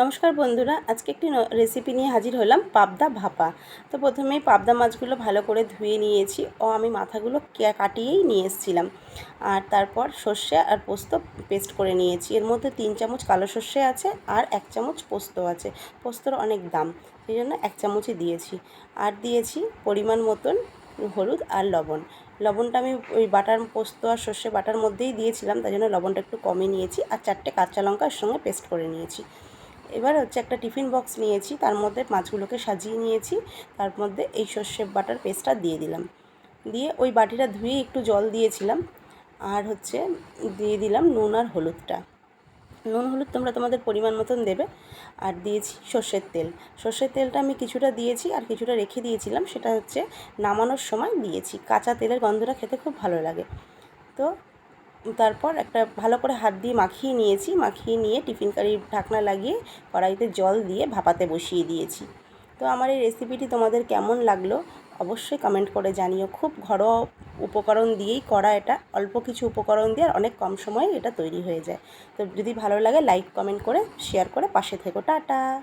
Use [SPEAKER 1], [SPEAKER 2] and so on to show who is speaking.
[SPEAKER 1] নমস্কার বন্ধুরা, আজকে একটি রেসিপি নিয়ে হাজির হলাম পাবদা ভাপা। তো প্রথমেই পাবদা মাছগুলো ভালো করে ধুয়ে নিয়েছি ও আমি মাথাগুলো কাটিয়েই নিয়ে এসেছিলাম। আর তারপর সর্ষে আর পোস্ত পেস্ট করে নিয়েছি। এর মধ্যে তিন চামচ কালো সর্ষে আছে আর এক চামচ পোস্ত আছে। পোস্তর অনেক দাম, সেই জন্য এক চামচই দিয়েছি। আর দিয়েছি পরিমাণ মতন হলুদ আর লবণ। লবণটা আমি ওই বাটার পোস্ত আর সর্ষে বাটার মধ্যেই দিয়েছিলাম তাই জন্য লবণটা একটু কমই নিয়েছি। আর চারটে কাঁচা লঙ্কার সঙ্গে পেস্ট করে নিয়েছি। এবার হচ্ছে একটা টিফিন বক্স নিয়েছি, তার মধ্যে মাছগুলোকে সাজিয়ে নিয়েছি, তার মধ্যে এই সর্ষে বাটার পেস্টটা দিয়ে দিলাম। দিয়ে ওই বাটিটা ধুয়ে একটু জল দিয়েছিলাম, আর হচ্ছে দিয়ে দিলাম নুন আর হলুদটা। নুন হলুদ তোমরা তোমাদের পরিমাণ মতন দেবে, আর দিয়েছি সর্ষের তেল। সর্ষের তেলটা আমি কিছুটা দিয়েছি আর কিছুটা রেখে দিয়েছিলাম, সেটা হচ্ছে নামানোর সময় দিয়েছি। কাঁচা তেলের গন্ধটা খেতে খুব ভালো লাগে। তো তারপর একটা ভালো করে হাত দিয়ে মাখিয়ে নিয়েছি। মাখিয়ে নিয়ে টিফিন কারির ঢাকনা লাগিয়ে কড়াইতে জল দিয়ে ভাপাতে বসিয়ে দিয়েছি। তো আমার এই রেসিপিটি তোমাদের কেমন লাগল অবশ্যই কমেন্ট করে জানিও। খুব ঘরোয়া উপকরণ দিয়েই করা এটা। অল্প কিছু উপকরণ দিয়ে আর অনেক কম সময়ে এটা তৈরি হয়ে যায়। তো যদি ভালো লাগে লাইক কমেন্ট করে শেয়ার করে পাশে থেকো। টাটা!